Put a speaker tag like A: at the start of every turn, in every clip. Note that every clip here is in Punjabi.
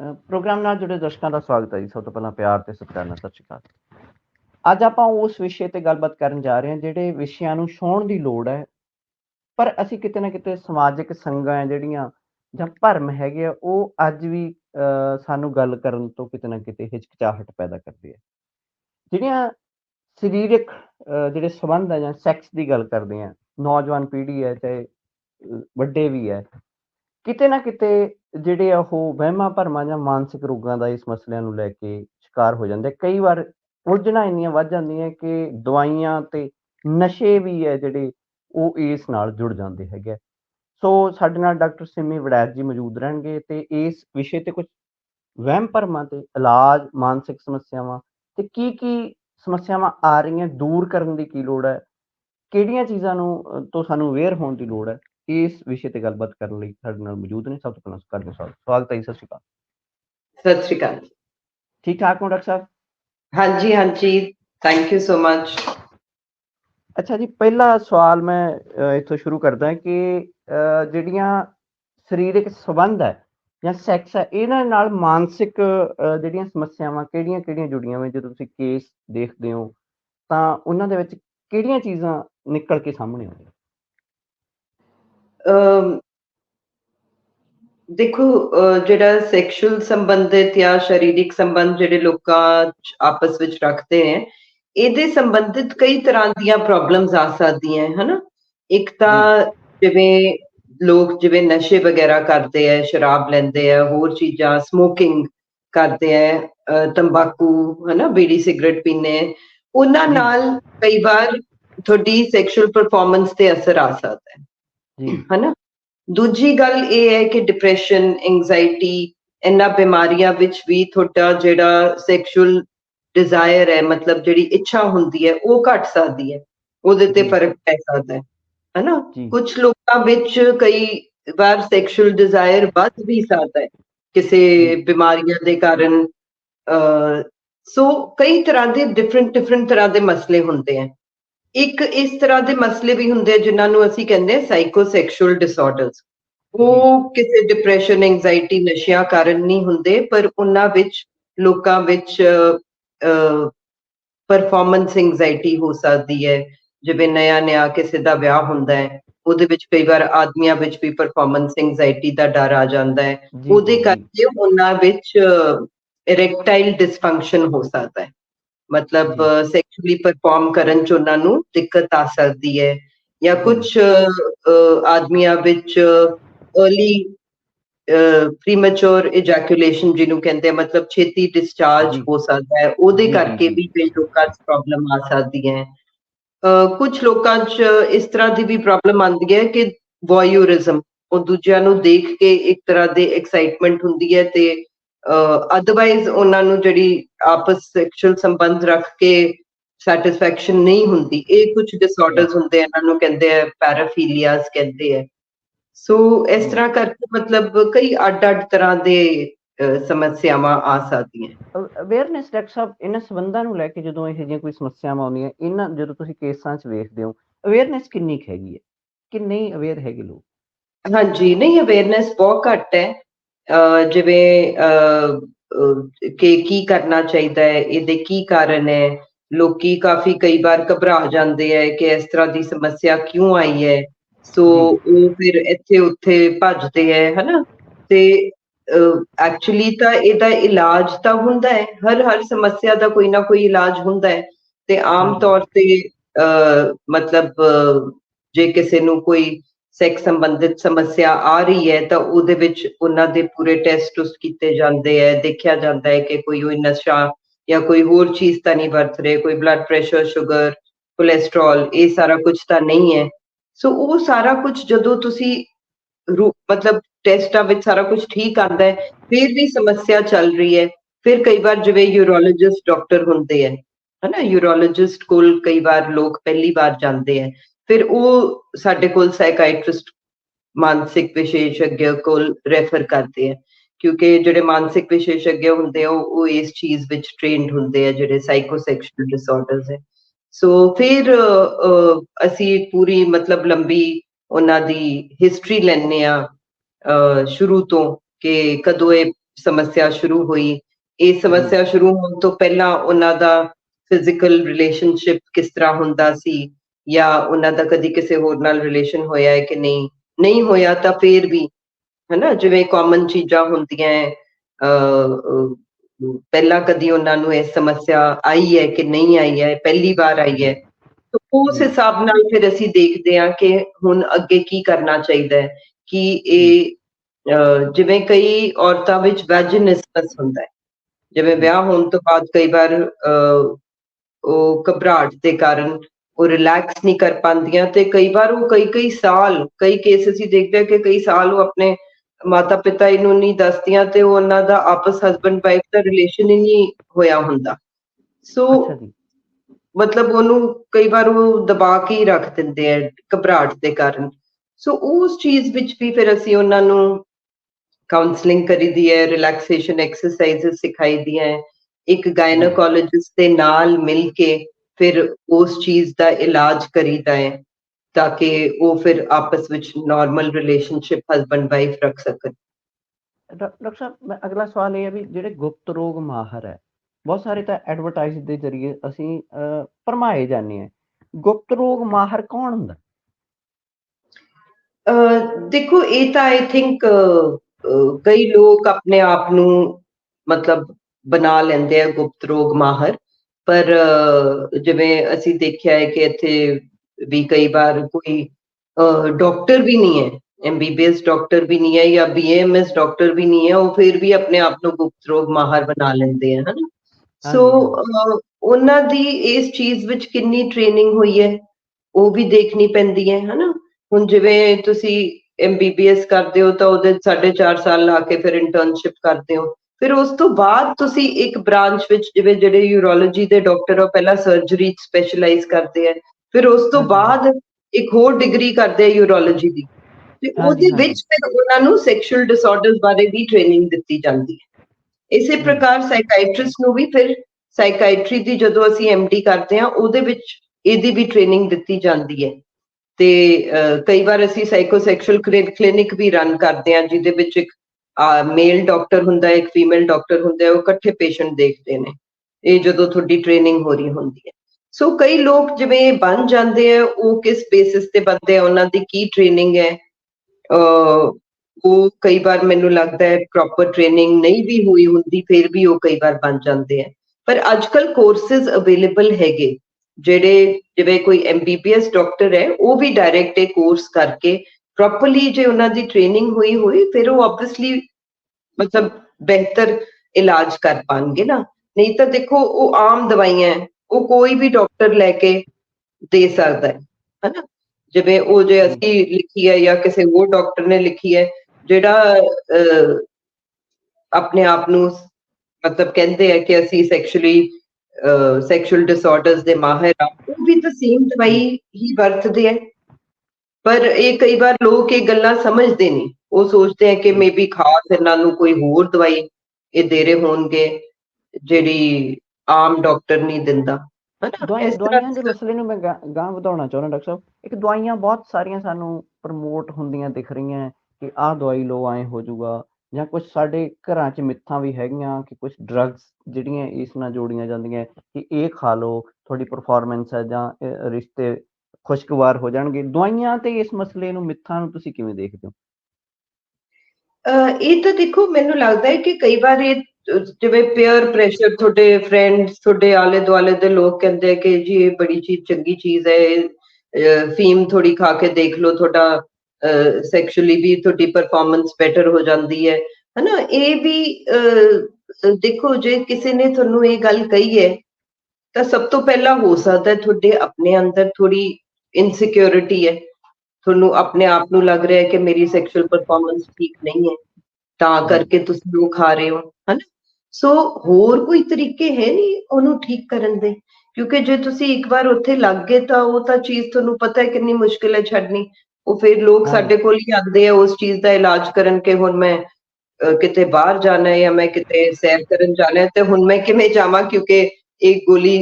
A: ਪ੍ਰੋਗਰਾਮ ਨਾਲ ਜੁੜੇ ਦਰਸ਼ਕਾਂ ਦਾ ਸਵਾਗਤ ਹੈ ਜੀ। ਸਭ ਤੋਂ ਪਹਿਲਾਂ ਪਿਆਰ ਤੇ ਸਤਿਕਾਰ ਨਾਲ ਸਤਿ ਸ਼੍ਰੀ ਅਕਾਲ। ਅੱਜ ਆਪਾਂ ਉਸ ਵਿਸ਼ੇ ਤੇ ਗੱਲਬਾਤ ਕਰਨ ਜਾ ਰਹੇ ਹਾਂ, ਜਿਹੜੇ ਵਿਸ਼ਿਆਂ ਨੂੰ ਛੋਣ ਦੀ ਲੋੜ ਹੈ। ਪਰ ਅਸੀਂ ਕਿਤੇ ਨਾ ਕਿਤੇ ਸਮਾਜਿਕ ਸੰਗਾਂ ਜਿਹੜੀਆਂ ਜਾਂ ਭਰਮ ਹੈਗੇ ਆ, ਉਹ ਅੱਜ ਵੀ ਸਾਨੂੰ ਗੱਲ ਕਰਨ ਤੋਂ ਕਿਤੇ ਨਾ ਕਿਤੇ ਹਿਚਕਚਾਹਟ ਪੈਦਾ ਕਰਦੇ ਆ ਜਿਹੜੀਆਂ ਸਰੀਰਕ ਜਿਹੜੇ ਸੰਬੰਧ ਆ ਜਾਂ ਸੈਕਸ ਦੀ ਗੱਲ ਕਰਦੇ ਆ ਨੌਜਵਾਨ ਪੀੜ੍ਹੀ ਹੈ ਚਾਹੇ ਵੱਡੇ ਵੀ ਹੈ, ਕਿਤੇ ਨਾ ਕਿਤੇ ਜਿਹੜੇ ਆ ਉਹ ਵਹਿਮਾਂ ਭਰਮਾਂ ਜਾਂ ਮਾਨਸਿਕ ਰੋਗਾਂ ਦਾ ਇਸ ਮਸਲਿਆਂ ਨੂੰ ਲੈ ਕੇ ਸ਼ਿਕਾਰ ਹੋ ਜਾਂਦੇ ਕਈ ਵਾਰ ਉਲਝਣਾਂ ਇੰਨੀਆਂ ਵੱਧ ਜਾਂਦੀਆਂ ਕਿ ਦਵਾਈਆਂ ਤੇ ਨਸ਼ੇ ਵੀ ਹੈ ਜਿਹੜੇ ਉਹ ਇਸ ਨਾਲ ਜੁੜ ਜਾਂਦੇ ਹੈਗੇ ਆ। ਸੋ ਸਾਡੇ ਨਾਲ ਡਾਕਟਰ ਸਿਮੀ ਵੜੈਤ ਜੀ ਮੌਜੂਦ ਰਹਿਣਗੇ ਤੇ ਇਸ ਵਿਸ਼ੇ ਤੇ ਕੁਝ ਵਹਿਮ ਭਰਮਾਂ ਤੇ ਇਲਾਜ, ਮਾਨਸਿਕ ਸਮੱਸਿਆਵਾਂ ਤੇ ਕੀ ਕੀ ਸਮੱਸਿਆਵਾਂ ਆ ਰਹੀਆਂ, ਦੂਰ ਕਰਨ ਦੀ ਕੀ ਲੋੜ ਹੈ, ਕਿਹੜੀਆਂ ਚੀਜ਼ਾਂ ਨੂੰ ਤੋਂ ਸਾਨੂੰ ਅਵੇਅਰ ਹੋਣ ਦੀ ਲੋੜ ਹੈ ਇਸ ਵਿਸ਼ੇ ਤੇ ਗੱਲਬਾਤ ਕਰਨ ਲਈ ਸਾਡੇ ਨਾਲ ਮੌਜੂਦ ਨੇ। ਸਭ ਤੋਂ ਪਹਿਲਾਂ ਕਰਦੇ ਸਵਾਗਤ ਸਵਾਗਤ ਹੈ ਸਤਿ ਸ਼੍ਰੀ ਅਕਾਲ।
B: ਸਤਿ ਸ਼੍ਰੀ ਅਕਾਲ
A: ਠੀਕ ਠਾਕ ਹੋ ਡਾਕਟਰ ਸਾਹਿਬ?
B: ਹਾਂਜੀ ਹਾਂਜੀ। ਥੈਂਕ ਯੂ ਸੋ ਮਚ
A: ਅੱਛਾ ਜੀ ਪਹਿਲਾ ਸਵਾਲ ਮੈਂ ਇੱਥੋਂ ਸ਼ੁਰੂ ਕਰਦਾ ਕਿ ਜਿਹੜੀਆਂ ਸਰੀਰਕ ਸੰਬੰਧ ਹੈ ਜਾਂ ਸੈਕਸ ਹੈ ਇਹਨਾਂ ਨਾਲ ਮਾਨਸਿਕ ਜਿਹੜੀਆਂ ਸਮੱਸਿਆਵਾਂ ਕਿਹੜੀਆਂ ਕਿਹੜੀਆਂ ਜੁੜੀਆਂ ਹੋਈਆਂ? ਜਦੋਂ ਤੁਸੀਂ ਕੇਸ ਦੇਖਦੇ ਹੋ ਤਾਂ ਉਹਨਾਂ ਦੇ ਵਿੱਚ ਕਿਹੜੀਆਂ ਚੀਜ਼ਾਂ ਨਿਕਲ ਕੇ ਸਾਹਮਣੇ ਆਉਂਦੀਆਂ?
B: ਦੇਖੋ ਜਿਹੜਾ ਸੈਕਸ਼ੂਅਲ ਸੰਬੰਧਿਤ ਜਾਂ ਸਰੀਰਕ ਸੰਬੰਧ ਜਿਹੜੇ ਲੋਕਾਂ ਆਪਸ ਵਿੱਚ ਰੱਖਦੇ ਨੇ ਇਹਦੇ ਸੰਬੰਧਿਤ ਕਈ ਤਰ੍ਹਾਂ ਦੀਆਂ ਪ੍ਰੋਬਲਮਸ ਆ ਸਕਦੀਆਂ ਹੈ ਹਨਾ? ਇੱਕ ਤਾਂ ਜਿਵੇਂ ਲੋਕ ਜਿਵੇਂ ਨਸ਼ੇ ਵਗੈਰਾ ਕਰਦੇ ਐ ਸ਼ਰਾਬ ਲੈਂਦੇ ਐ ਹੋਰ ਚੀਜ਼ਾਂ ਸਮੋਕਿੰਗ ਕਰਦੇ ਅਹ, ਤੰਬਾਕੂ ਹਨਾ ਬੀੜੀ ਸਿਗਰਟ ਐ ਉਹਨਾਂ। ਨਾਲ ਕਈ ਵਾਰ ਤੁਹਾਡੀ ਸੈਕਸ਼ੂਅਲ ਪਰਫਾਰਮੈਂਸ ਤੇ ਅਸਰ ਆ ਸਕਦਾ ਹੈ ਹਨਾ? ਦੂਜੀ ਗੱਲ ਇਹ ਹੈ ਕਿ ਡਿਪਰੈਸ਼ਨ ਐਂਜ਼ਾਈਟੀ ਇਹਨਾਂ ਬਿਮਾਰੀਆਂ ਵਿੱਚ ਵੀ ਤੁਹਾਡਾ ਜਿਹੜਾ ਸੈਕਸ਼ੂਅਲ ਡਿਜ਼ਾਇਰ ਹੈ ਮਤਲਬ ਜਿਹੜੀ ਇੱਛਾ ਹੁੰਦੀ ਹੈ ਉਹ ਘਟ ਸਕਦੀ ਹੈ। ਉਹਦੇ ਤੇ। ਫ਼ਰਕ ਪੈ ਸਕਦਾ ਹੈ। ਹਨਾ? ਕੁਝ ਲੋਕਾਂ ਵਿੱਚ ਕਈ ਵਾਰ ਸੈਕਸ਼ੂਅਲ ਡਿਜ਼ਾਇਰ ਵੱਧ ਵੀ ਸਕਦਾ ਹੈ ਕਿਸੇ। ਬਿਮਾਰੀਆਂ ਦੇ ਕਾਰਨ। ਸੋ ਕਈ ਤਰ੍ਹਾਂ ਦੇ ਡਿਫਰੈਂਟ ਡਿਫਰੈਂਟ ਤਰ੍ਹਾਂ ਦੇ ਮਸਲੇ ਹੁੰਦੇ ਆ। ਇੱਕ ਇਸ ਤਰ੍ਹਾਂ ਦੇ ਮਸਲੇ ਵੀ ਹੁੰਦੇ ਆ ਜਿਨ੍ਹਾਂ ਨੂੰ ਅਸੀਂ ਕਹਿੰਦੇ ਸਾਈਕੋਸੈਕਸ਼ੂਅਲ ਡਿਸਆਰਡਰਸ ਉਹ ਕਿਸੇ ਡਿਪਰੈਸ਼ਨ ਐਂਜ਼ਾਈਟੀ ਨਸ਼ਿਆਂ ਕਾਰਨ ਨਹੀਂ ਹੁੰਦੇ ਪਰ ਉਹਨਾਂ ਵਿੱਚ ਲੋਕਾਂ ਵਿੱਚ ਪਰਫਾਰਮੈਂਸ ਐਂਜ਼ਾਈਟੀ ਹੋ ਸਕਦੀ ਹੈ। ਜਿਵੇਂ ਨया ਨया ਕਿਸੇ ਦਾ ਵਿਆਹ ਹੁੰਦਾ ਹੈ ਉਹਦੇ ਵਿੱਚ ਕਈ ਵਾਰ ਆਦਮੀਆਂ ਵਿੱਚ ਵੀ ਪਰਫਾਰਮੈਂਸ ਐਂਜ਼ਾਈਟੀ ਦਾ ਡਰ ਆ ਜਾਂਦਾ ਹੈ। ਉਹਦੇ ਕਰਕੇ ਉਹਨਾਂ ਵਿੱਚ ਇਰੈਕਟਾਈਲ ਡਿਸਫੰਕਸ਼ਨ ਹੋ ਸਕਦਾ ਹੈ। ਮਤਲਬ। ਸੈਕਸ਼ੂਅਲੀ ਪਰਫਾਰਮ ਕਰਨ ਚ ਉਹਨਾਂ ਨੂੰ ਦਿੱਕਤ ਆ ਸਕਦੀ ਹੈ ਜਾਂ। ਕੁਝ ਆਦਮੀਆਂ ਵਿੱਚ अर्ਲੀ ਪ੍ਰੀਮੈਚੁਰ ਇਜੈਕੂਲੇਸ਼ਨ ਜਿਹਨੂੰ ਕਹਿੰਦੇ ਆ ਮਤਲਬ ਛੇਤੀ ਡਿਸਚਾਰਜ। ਹੋ ਸਕਦਾ ਹੈ ਉਹਦੇ ਕਰਕੇ। ਵੀ ਕਈ ਲੋਕਾਂ 'ਚ ਪ੍ਰੋਬਲਮ ਆ ਸਕਦੀ ਹੈ ਕੁਝ ਲੋਕਾਂ 'ਚ ਇਸ ਤਰ੍ਹਾਂ ਦੀ ਵੀ ਪ੍ਰੋਬਲਮ ਆਉਂਦੀ ਹੈ ਕਿ ਵੋਯੂਰਿਜ਼ਮ ਉਹ ਦੂਜਿਆਂ ਨੂੰ ਦੇਖ ਕੇ ਇੱਕ ਤਰ੍ਹਾਂ ਦੇ ਐਕਸਾਈਟਮੈਂਟ ਹੁੰਦੀ ਹੈ ਤੇ ਅਦਰਵਾਈਜ਼ ਉਹਨਾਂ ਨੂੰ ਜਿਹੜੀ ਆਪਸ ਸੈਕਸ਼ੂਅਲ ਸੰਬੰਧ ਰੱਖ ਕੇ ਸੈਟੀਸਫੈਕਸ਼ਨ ਨਹੀਂ ਹੁੰਦੀ। ਇਹ ਕੁਝ ਡਿਸਆਰਡਰਸ ਹੁੰਦੇ ਇਹਨਾਂ ਨੂੰ ਕਹਿੰਦੇ ਆ ਪੈਰਾਫੀਲੀਆਸ ਕਹਿੰਦੇ ਆ। ਸੋ ਇਸ। ਤਰ੍ਹਾਂ ਕਰਕੇ ਮਤਲਬ ਕਈ ਅੱਡ-ਅੱਡ ਤਰ੍ਹਾਂ ਦੇ ਸਮੱਸਿਆਵਾਂ ਆ ਸਕਦੀਆਂ।
A: ਅਵੇਅਰਨੈਸ ਡਾਕਟਰ ਸਾਹਿਬ ਇਹਨਾਂ ਸੰਬੰਧਾਂ ਨੂੰ ਲੈ ਕੇ ਜਦੋਂ ਇਹੋ ਜਿਹੀਆਂ ਕੋਈ ਸਮੱਸਿਆਵਾਂ ਆਉਂਦੀਆਂ ਇਹਨਾਂ ਜਦੋਂ ਤੁਸੀਂ ਕੇਸਾਂ 'ਚ ਵੇਖਦੇ ਹੋ ਅਵੇਅਰਨੈਸ ਕਿੰਨੀ ਹੈਗੀ ਹੈ? ਕਿ ਨਹੀਂ ਅਵੇਅਰ ਹੈਗੇ ਲੋਕ?
B: ਹਾਂਜੀ ਨਹੀਂ ਅਵੇਅਰਨੈਸ ਬਹੁਤ ਘੱਟ ਹੈ। ਜਿਵੇਂ ਕਿ ਕੀ ਕਰਨਾ ਚਾਹੀਦਾ ਹੈ ਇਹਦੇ ਕੀ ਕਾਰਨ ਹੈ? ਲੋਕੀ ਕਾਫੀ ਕਈ ਵਾਰ ਘਬਰਾ ਜਾਂਦੇ ਹੈ ਕਿ ਇਸ ਤਰ੍ਹਾਂ ਦੀ ਸਮੱਸਿਆ ਕਿਉਂ ਆਈ ਹੈ? ਸੋ ਉਹ ਫਿਰ ਇੱਥੇ ਉੱਥੇ ਭੱਜਦੇ ਹੈ ਹਨਾ? ਤੇ ਐਕਚੁਅਲੀ ਤਾਂ ਇਹਦਾ ਇਲਾਜ ਤਾਂ ਹੁੰਦਾ ਹੈ ਹਰ ਹਰ ਸਮੱਸਿਆ ਦਾ ਕੋਈ ਨਾ ਕੋਈ ਇਲਾਜ ਹੁੰਦਾ ਹੈ। ਤੇ ਆਮ। ਤੌਰ ਤੇ ਮਤਲਬ ਜੇ ਕਿਸੇ ਨੂੰ ਕੋਈ ਸੈਕਸ ਸੰਬੰਧਿਤ ਸਮੱਸਿਆ ਆ ਰਹੀ ਹੈ ਤਾਂ ਉਹਦੇ ਵਿੱਚ ਉਹਨਾਂ ਦੇ ਪੂਰੇ ਟੈਸਟ ਟੁਸਟ ਕੀਤੇ ਜਾਂਦੇ ਹੈ, ਦੇਖਿਆ ਜਾਂਦਾ ਹੈ ਕਿ ਕੋਈ ਉਹ ਨਸ਼ਾ ਜਾਂ ਕੋਈ ਹੋਰ ਚੀਜ਼ ਤਾਂ ਨਹੀਂ ਵਰਤ ਰਹੇ, ਕੋਈ ਬਲੱਡ ਪ੍ਰੈਸ਼ਰ ਸ਼ੂਗਰ ਕੋਲੇਸਟ੍ਰੋਲ ਇਹ ਸਾਰਾ ਕੁਝ ਤਾਂ ਨਹੀਂ ਹੈ। ਸੋ ਉਹ ਸਾਰਾ ਕੁਝ ਜਦੋਂ ਤੁਸੀਂ ਰੂ- ਮਤਲਬ ਟੈਸਟਾਂ ਵਿੱਚ ਸਾਰਾ ਕੁਝ ਠੀਕ ਆਂਦਾ ਹੈ, ਫਿਰ ਵੀ ਸਮੱਸਿਆ ਚੱਲ ਰਹੀ ਹੈ। ਫਿਰ ਕਈ ਵਾਰ ਜਿਵੇਂ ਯੂਰੋਲੋਜਿਸਟ ਡਾਕਟਰ ਹੁੰਦੇ ਹੈ, ਹਨਾ? ਯੂਰੋਲੋਜਿਸਟ ਕੋਲ ਕਈ ਵਾਰ ਲੋਕ ਪਹਿਲੀ ਵਾਰ ਜਾਂਦੇ ਹੈ। ਫਿਰ ਉਹ ਸਾਡੇ ਕੋਲ ਸਾਈਕਾਇਟ੍ਰਿਸਟ ਮਾਨਸਿਕ ਵਿਸ਼ੇਸ਼জ্ঞ ਕੋਲ ਰੈਫਰ ਕਰਦੇ ਆ ਕਿਉਂਕਿ ਜਿਹੜੇ ਮਾਨਸਿਕ ਵਿਸ਼ੇਸ਼ज्ञ ਹੁੰਦੇ ਆ ਉਹ ਇਸ ਚੀਜ਼ ਵਿੱਚ ਟ੍ਰੇਨਡ ਹੁੰਦੇ ਆ ਜਿਹੜੇ ਸਾਈਕੋਸੈਕਸ਼ੂਅਲ ਡਿਸਆਰਡਰਸ ਹੈ ਸੋ ਫਿਰ ਅਸੀਂ ਪੂਰੀ ਮਤਲਬ ਲੰਬੀ ਉਹਨਾਂ ਦੀ ਹਿਸਟਰੀ ਲੈਣੇ ਆ ਸ਼ੁਰੂ ਤੋਂ ਕਿ ਕਦੋਂ ਇਹ ਸਮੱਸਿਆ ਸ਼ੁਰੂ ਹੋਈ। ਇਹ ਸਮੱਸਿਆ ਸ਼ੁਰੂ ਹੋਣ ਤੋਂ ਪਹਿਲਾਂ ਉਹਨਾਂ ਦਾ ਫਿਜ਼ੀਕਲ ਰਿਲੇਸ਼ਨਸ਼ਿਪ ਕਿਸ ਤਰ੍ਹਾਂ ਹੁੰਦਾ ਸੀ ਜਾਂ ਉਹਨਾਂ ਦਾ ਕਦੀ ਕਿਸੇ ਹੋਰ ਨਾਲ ਰਿਲੇਸ਼ਨ ਹੋਇਆ ਹੈ ਕਿ ਨਹੀਂ? ਨਹੀਂ ਹੋਇਆ ਤਾਂ ਫੇਰ ਵੀ ਹਨਾ ਜਿਵੇਂ ਕਾਮਨ ਚੀਜ਼ਾਂ ਹੁੰਦੀਆਂ ਹੈ ਪਹਿਲਾਂ ਕਦੀ ਉਹਨਾਂ ਨੂੰ ਇਹ ਸਮੱਸਿਆ ਆਈ ਹੈ ਕਿ ਨਹੀਂ ਆਈ ਹੈ ਪਹਿਲੀ ਵਾਰ ਆਈ ਹੈ ਤਾਂ ਉਸ ਹਿਸਾਬ ਨਾਲ ਫਿਰ ਅਸੀਂ ਦੇਖਦੇ ਹਾਂ ਕਿ ਹੁਣ ਅੱਗੇ ਕੀ ਕਰਨਾ ਚਾਹੀਦਾ ਹੈ ਕਿ ਇਹ ਜਿਵੇਂ ਕਈ ਔਰਤਾਂ ਵਿੱਚ ਵੈਜਿਨਿਸਮਸ ਹੁੰਦਾ ਹੈ ਜਿਵੇਂ ਵਿਆਹ ਹੋਣ ਤੋਂ ਬਾਅਦ ਕਈ ਵਾਰ ਅਹ, ਉਹ ਘਬਰਾਹਟ ਦੇ ਕਾਰਨ ਉਹ ਰਿਲੈਕਸ ਨਹੀਂ ਕਰ ਪਾਉਂਦੀਆਂ ਤੇ ਕਈ ਵਾਰ ਉਹ ਕਈ ਕਈ ਸਾਲ ਕਈ ਕੇਸ ਅਸੀਂ ਦੇਖਦੇ ਹਾਂ ਕਿ ਕਈ ਸਾਲ ਉਹ ਆਪਣੇ ਮਾਤਾ ਪਿਤਾ ਇਹਨੂੰ ਨਹੀਂ ਦੱਸਦੀਆਂ ਤੇ ਉਹ ਉਹਨਾਂ ਦਾ ਆਪਸ ਹਸਬੰਡ ਵਾਈਫ ਦਾ ਰਿਲੇਸ਼ਨ ਹੀ ਨਹੀਂ ਹੋਇਆ ਹੁੰਦਾ। ਸੋ ਮਤਲਬ ਉਹਨੂੰ ਕਈ ਵਾਰ ਉਹ ਦਬਾ ਕੇ ਹੀ ਰੱਖ ਦਿੰਦੇ ਆ ਘਬਰਾਹਟ ਦੇ ਕਾਰਨ। ਸੋ ਉਸ ਚੀਜ਼ ਵਿੱਚ ਵੀ ਫਿਰ ਅਸੀਂ ਉਹਨਾਂ ਨੂੰ ਕਾਉਂਸਲਿੰਗ ਕਰੀਦੀ ਹੈ ਰਿਲੈਕਸੇਸ਼ਨ ਐਕਸਰਸਾਈਜ਼ਸ ਸਿਖਾਈਦੀਆਂ ਹੈ। ਇੱਕ ਗਾਇਨੋਕੋਲੋਜਿਸਟ ਦੇ ਨਾਲ ਮਿਲ ਕੇ ਫਿਰ ਉਸ ਚੀਜ਼ ਦਾ ਇਲਾਜ ਕਰੀਦਾ ਹੈ ਤਾਂ ਕਿ ਉਹ ਫਿਰ ਆਪਸ ਵਿੱਚ ਨਾਰਮਲ ਰਿਲੇਸ਼ਨਸ਼ਿਪ ਹਸਬੰਡ ਵਾਈਫ ਰੱਖ ਸਕਣ।
A: ਡਾਕਟਰ ਸਾਹਿਬ ਮੈਂ ਅਗਲਾ ਸਵਾਲ ਇਹ ਹੈ ਵੀ ਜਿਹੜੇ ਗੁਪਤ ਰੋਗ ਮਾਹਰ ਹੈ ਬਹੁਤ ਸਾਰੇ ਤਾਂ ਐਡਵਰਟਾਈਜ਼ ਦੇ ਜ਼ਰੀਏ ਅਸੀਂ ਅਹ, ਭਰਮਾਏ ਜਾਂਦੇ ਹਾਂ। ਗੁਪਤ ਰੋਗ ਮਾਹਰ ਕੌਣ ਹੁੰਦਾ?
B: ਦੇਖੋ ਇਹ ਤਾਂ ਆਈ ਥਿੰਕ ਕਈ ਲੋਕ ਆਪਣੇ ਆਪ ਨੂੰ ਮਤਲਬ ਬਣਾ ਲੈਂਦੇ ਆ ਗੁਪਤ ਰੋਗ ਮਾਹਰ। ਪਰ ਜਿਵੇਂ ਅਸੀਂ ਦੇਖਿਆ ਹੈ ਕਿ ਇੱਥੇ ਵੀ ਕਈ ਵਾਰ ਕੋਈ ਡਾਕਟਰ ਵੀ ਨਹੀਂ ਹੈ ਐਮਬੀਬੀਐਸ ਡਾਕਟਰ ਵੀ ਨਹੀਂ ਹੈ ਜਾਂ ਬੀਐਮਐਸ ਡਾਕਟਰ ਵੀ ਨਹੀਂ ਹੈ ਉਹ ਫਿਰ ਵੀ ਆਪਣੇ ਆਪ ਨੂੰ ਗੁਪਤ ਰੋਗ ਮਾਹਰ ਬਣਾ ਲੈਂਦੇ ਆ ਹਨਾ? ਸੋ ਉਹਨਾਂ ਦੀ ਇਸ ਚੀਜ਼ ਵਿੱਚ ਕਿੰਨੀ ਟ੍ਰੇਨਿੰਗ ਹੋਈ ਹੈ ਉਹ ਵੀ ਦੇਖਣੀ ਪੈਂਦੀ ਹੈ ਹਨਾ? ਹੁਣ ਜਿਵੇਂ ਤੁਸੀਂ ਐਮਬੀਬੀਐਸ ਕਰਦੇ ਹੋ ਤਾਂ ਉਹਦੇ 4.5 ਸਾਲ ਲਾ ਕੇ ਫਿਰ ਇੰਟਰਨਸ਼ਿਪ ਕਰਦੇ ਹੋ ਫਿਰ ਉਸ ਤੋਂ ਬਾਅਦ ਤੁਸੀਂ ਇੱਕ ਬ੍ਰਾਂਚ ਵਿੱਚ ਜਿਵੇਂ ਜਿਹੜੇ ਯੂਰੋਲੋਜੀ ਦੇ ਡਾਕਟਰ ਉਹ ਪਹਿਲਾਂ ਸਰਜਰੀ ਸਪੈਸ਼ਲਾਈਜ਼ ਕਰਦੇ ਆ ਫਿਰ ਉਸ ਤੋਂ। ਬਾਅਦ ਇੱਕ ਹੋਰ ਡਿਗਰੀ ਕਰਦੇ ਆ ਯੂਰੋਲੋਜੀ ਦੀ ਤੇ ਉਹਦੇ। ਵਿੱਚ ਫਿਰ ਉਹਨਾਂ ਨੂੰ ਸੈਕਸ਼ੂਅਲ ਡਿਸਆਰਡਰਸ ਬਾਰੇ ਵੀ ਟ੍ਰੇਨਿੰਗ ਦਿੱਤੀ ਜਾਂਦੀ ਹੈ ਇਸੇ। ਪ੍ਰਕਾਰ ਸਾਈਕਾਇਟ੍ਰਿਸਟ ਨੂੰ ਵੀ ਫਿਰ ਸਾਈਕਾਇਟਰੀ ਦੀ ਜਦੋਂ ਅਸੀਂ ਐਮਡੀ ਕਰਦੇ ਹਾਂ ਉਹਦੇ ਵਿੱਚ ਇਹਦੀ ਵੀ ਟ੍ਰੇਨਿੰਗ ਦਿੱਤੀ ਜਾਂਦੀ ਹੈ ਤੇ ਕਈ ਵਾਰ ਅਸੀਂ ਸਾਈਕੋਸੈਕਸ਼ੂਅਲ ਕਲੀਨਿਕ ਵੀ ਰਨ ਕਰਦੇ ਹਾਂ ਜਿਹਦੇ ਵਿੱਚ ਇੱਕ ਮੇਲ ਡਾਕਟਰ ਹੁੰਦਾ, ਇੱਕ ਫੀਮੇਲ ਡਾਕਟਰ ਹੁੰਦਾ ਉਹ ਇਕੱਠੇ ਪੇਸ਼ੈਂਟ ਦੇਖਦੇ ਨੇ। ਇਹ ਜਦੋਂ ਤੁਹਾਡੀ ਟ੍ਰੇਨਿੰਗ ਹੋ ਰਹੀ ਹੁੰਦੀ ਹੈ। ਸੋ ਕਈ ਲੋਕ ਜਿਵੇਂ ਬਣ ਜਾਂਦੇ ਆ, ਉਹ ਕਿਸ ਬੇਸਿਸ ਤੇ ਬਣਦੇ ਆ, ਉਹਨਾਂ ਦੀ ਕੀ ਟ੍ਰੇਨਿੰਗ ਹੈ? ਉਹ ਕਈ ਵਾਰ ਮੈਨੂੰ ਲੱਗਦਾ ਹੈ ਪ੍ਰੋਪਰ ਟ੍ਰੇਨਿੰਗ ਨਹੀਂ ਵੀ ਹੋਈ ਹੁੰਦੀ, ਫਿਰ ਵੀ ਉਹ ਕਈ ਵਾਰ ਬਣ ਜਾਂਦੇ ਆ। ਪਰ ਅੱਜਕੱਲ ਕੋਰਸਸ ਅਵੇਲੇਬਲ ਹੈਗੇ। ਜਿਹੜੇ ਜਿਵੇਂ ਕੋਈ ਐਮਬੀਬੀਐਸ ਡਾਕਟਰ ਹੈ, ਉਹ ਵੀ ਡਾਇਰੈਕਟ ਇਹ ਕੋਰਸ ਕਰਕੇ ਪ੍ਰੋਪਰਲੀ ਜੇ ਉਹਨਾਂ ਦੀ ਟ੍ਰੇਨਿੰਗ ਹੋਈ ਹੋਈ, ਫਿਰ ਉਹ ਆਬਵੀਅਸਲੀ ਮਤਲਬ ਬਿਹਤਰ ਇਲਾਜ ਕਰ ਪਾਣਗੇ ਨਾ। ਨਹੀਂ ਤਾਂ ਦੇਖੋ, ਉਹ ਆਮ ਦਵਾਈਆਂ ਉਹ ਕੋਈ ਵੀ ਡਾਕਟਰ ਲੈ ਕੇ ਦੇ ਸਕਦਾ ਹੈ, ਹਨਾ? ਜਿਵੇਂ ਉਹ ਜੇ ਅਸੀਂ ਲਿਖੀ ਹੈ ਜਾਂ ਕਿਸੇ ਹੋਰ ਡਾਕਟਰ ਨੇ ਲਿਖੀ ਹੈ, ਜਿਹੜਾ ਆਪਣੇ ਆਪ ਨੂੰ ਮਤਲਬ ਕਹਿੰਦੇ ਆ ਕਿ ਅਸੀਂ ਸੈਕਸ਼ੂਅਲੀ ਸੈਕਸ਼ੂਅਲ ਡਿਸਆਰਡਰਸ ਦੇ ਮਾਹਿਰ ਆ ਉਹ ਵੀ ਤਾਂ ਸੇਮ ਦਵਾਈ ਹੀ ਵਰਤਦੇ ਆ ਪਰ ਇਹ ਕਈ ਵਾਰ ਲੋਕ ਇਹ ਗੱਲਾਂ ਸਮਝਦੇ ਨਹੀਂ। ਉਹ ਸੋਚਦੇ ਆ ਕਿ ਮੇਬੀ ਖਾਸ ਇਹਨਾਂ ਨੂੰ ਕੋਈ ਹੋਰ ਦਵਾਈ ਇਹ ਦੇ ਰਹੇ ਹੋਣਗੇ ਜਿਹੜੀ ਆਮ ਡਾਕਟਰ ਨਹੀਂ ਦਿੰਦਾ।
A: ਦਵਾਈਆਂ ਦੇ ਮਸਲੇ ਨੂੰ ਮੈਂ ਗਾਂ ਵਧਾਉਣਾ ਚਾਹੁੰਦਾ ਡਾਕਟਰ ਸਾਹਿਬ। ਇੱਕ ਦਵਾਈਆਂ ਬਹੁਤ ਸਾਰੀਆਂ ਸਾਨੂੰ ਪ੍ਰਮੋਟ ਹੁੰਦੀਆਂ ਦਿਖ ਰਹੀਆਂ ਕਿ ਆਹ ਦਵਾਈ ਲਓ ਐਂ ਹੋ ਜਾਊਗਾ। ਜਾਂ ਕੁਝ ਸਾਡੇ ਘਰਾਂ 'ਚ ਮਿੱਥਾਂ ਵੀ ਹੈਗੀਆਂ ਕਿ ਕੁਝ ਡਰੱਗਸ ਜਿਹੜੀਆਂ ਇਸ ਨਾਲ ਜੋੜੀਆਂ ਜਾਂਦੀਆਂ ਕਿ ਇਹ ਖਾ ਲਓ ਤੁਹਾਡੀ ਪਰਫਾਰਮੈਂਸ ਹੈ ਜਾਂ ਰਿਸ਼ਤੇ ਖੁਸ਼ਗਵਾਰ ਹੋ ਜਾਣਗੇ। ਦਵਾਈਆਂ ਤੇ ਇਸ ਮਸਲੇ ਨੂੰ ਮਿੱਥਾਂ ਨੂੰ ਤੁਸੀਂ ਕਿਵੇਂ ਦੇਖਦੇ ਹੋ?
B: ਇਹ ਤਾਂ ਦੇਖੋ ਮੈਨੂੰ ਲੱਗਦਾ ਹੈ ਕਿ ਕਈ ਵਾਰ ਇਹ ਜਿਵੇਂ ਪੇਅਰ ਪ੍ਰੈਸ਼ਰ ਤੁਹਾਡੇ ਫਰੈਂਡਸ ਤੁਹਾਡੇ ਆਲੇ ਦੁਆਲੇ ਦੇ ਲੋਕ ਕਹਿੰਦੇ ਕਿ ਜੀ ਇਹ ਬੜੀ ਚੀਜ਼ ਚੰਗੀ ਚੀਜ਼ ਹੈ ਫੀਮ ਥੋੜੀ ਖਾ ਕੇ ਦੇਖ ਲਓ ਤੁਹਾਡਾ ਸੈਕਸ਼ੂਅਲੀ ਵੀ ਤੁਹਾਡੀ ਪਰਫਾਰਮੈਂਸ ਬੈਟਰ ਹੋ ਜਾਂਦੀ ਹੈ। ਹਨਾ ਇਹ ਵੀ ਅਹ, ਦੇਖੋ ਜੇ ਕਿਸੇ ਨੇ ਤੁਹਾਨੂੰ ਇਹ ਗੱਲ ਕਹੀ ਹੈ ਤਾਂ ਸਭ ਤੋਂ ਪਹਿਲਾਂ ਹੋ ਸਕਦਾ ਤੁਹਾਡੇ ਆਪਣੇ ਅੰਦਰ ਥੋੜੀ ਇਨਸਿਕਿਉਰਿਟੀ ਹੈ। ਤੁਹਾਨੂੰ ਆਪਣੇ ਆਪ ਨੂੰ ਲੱਗ ਰਿਹਾ ਹੈ ਕਿ ਮੇਰੀ ਸੈਕਸ਼ੂਅਲ ਪਰਫਾਰਮੈਂਸ ਠੀਕ ਨਹੀਂ ਹੈ। ਤਾਂ ਕਰਕੇ ਤੁਸੀਂ ਉਹ ਖਾ ਰਹੇ ਹੋ ਹਨਾ? ਸੋ ਹੋਰ ਕੋਈ ਤਰੀਕੇ ਹੈ ਨਹੀਂ ਉਹਨੂੰ ਠੀਕ ਕਰਨ ਦੇ? ਕਿਉਂਕਿ ਜੇ ਤੁਸੀਂ ਇੱਕ ਵਾਰ ਉੱਥੇ ਲੱਗ ਗਏ ਤਾਂ ਉਹ ਤਾਂ ਚੀਜ਼ ਤੁਹਾਨੂੰ ਪਤਾ ਹੈ ਕਿੰਨੀ ਮੁਸ਼ਕਿਲ ਹੈ ਛੱਡਣੀ। ਉਹ ਫਿਰ ਲੋਕ। ਸਾਡੇ ਕੋਲ ਹੀ ਆਉਂਦੇ ਆ ਉਸ ਚੀਜ਼ ਦਾ ਇਲਾਜ ਕਰਨ ਕਿ ਹੁਣ ਮੈਂ ਕਿਤੇ ਬਾਹਰ ਜਾਣਾ ਹੈ ਜਾਂ ਮੈਂ ਕਿਤੇ ਸੈਰ ਕਰਨ ਜਾਣਾ ਹੈ ਤੇ ਹੁਣ ਮੈਂ ਕਿਵੇਂ ਜਾਵਾਂ? ਕਿਉਂਕਿ ਇੱਕ ਗੋਲੀ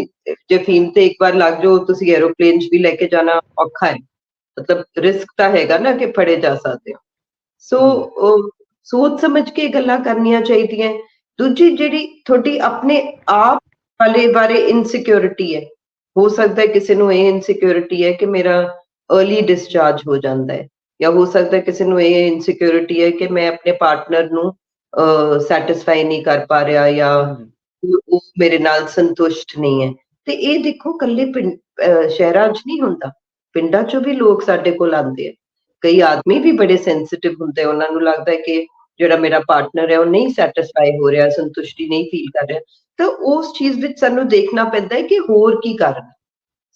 B: ਜੇ ਫੀਮ ਤੇ ਇੱਕ ਵਾਰ ਲੱਗ ਜਾਓ ਤੁਸੀਂ ਐਰੋਪਲੇਨ 'ਚ ਵੀ ਲੈ ਕੇ ਜਾਣਾ ਔਖਾ ਹੈ। ਮਤਲਬ ਰਿਸਕ ਤਾਂ ਹੈਗਾ ਨਾ ਕਿ ਫੜੇ ਜਾ ਸਕਦੇ ਹੋ। ਸੋ ਸੋਚ ਸਮਝ ਕੇ ਗੱਲਾਂ ਕਰਨੀਆਂ ਚਾਹੀਦੀਆਂ। ਦੂਜੀ ਜਿਹੜੀ ਤੁਹਾਡੀ ਆਪਣੇ ਆਪ ਵਾਲੇ ਬਾਰੇ ਇਨਸਿਕਿਉਰਿਟੀ ਹੈ ਹੋ ਸਕਦਾ ਹੈ ਕਿਸੇ ਨੂੰ ਇਹ ਇਨਸਿਕਿਉਰਿਟੀ ਹੈ ਕਿ ਮੇਰਾ अर्ਲੀ ਡਿਸਚਾਰਜ ਹੋ ਜਾਂਦਾ ਹੈ ਜਾਂ ਹੋ ਸਕਦਾ ਕਿਸੇ ਨੂੰ ਇਹ ਇਨਸਿਕਿਉਰਿਟੀ ਹੈ ਕਿ ਮੈਂ ਆਪਣੇ ਪਾਰਟਨਰ ਨੂੰ ਸੈਟੀਸਫਾਈ ਨਹੀਂ ਕਰ ਪਾ ਰਿਹਾ ਜਾਂ ਉਹ ਮੇਰੇ ਨਾਲ ਸੰਤੁਸ਼ਟ ਨਹੀਂ ਹੈ। ਤੇ ਇਹ ਦੇਖੋ ਕੱਲੇ ਸ਼ਹਿਰਾਂ 'ਚ ਨਹੀਂ ਹੁੰਦਾ। ਪਿੰਡਾਂ 'ਚੋਂ ਵੀ ਲੋਕ ਸਾਡੇ ਕੋਲ ਆਉਂਦੇ ਆ। ਕਈ ਆਦਮੀ ਵੀ ਬੜੇ ਸੈਂਸਿਟਿਵ ਹੁੰਦੇ ਉਹਨਾਂ ਨੂੰ ਲੱਗਦਾ ਹੈ ਕਿ ਜਿਹੜਾ ਮੇਰਾ ਪਾਰਟਨਰ ਹੈ ਉਹ ਨਹੀਂ ਸੈਟੀਸਫਾਈ ਹੋ ਰਿਹਾ ਸੰਤੁਸ਼ਟੀ ਨਹੀਂ ਫੀਲ ਕਰ ਰਿਹਾ। ਤਾਂ ਉਸ ਚੀਜ਼ ਵਿੱਚ ਸਾਨੂੰ ਦੇਖਣਾ ਪੈਂਦਾ ਹੈ ਕਿ ਹੋਰ ਕੀ ਕਰਨਾ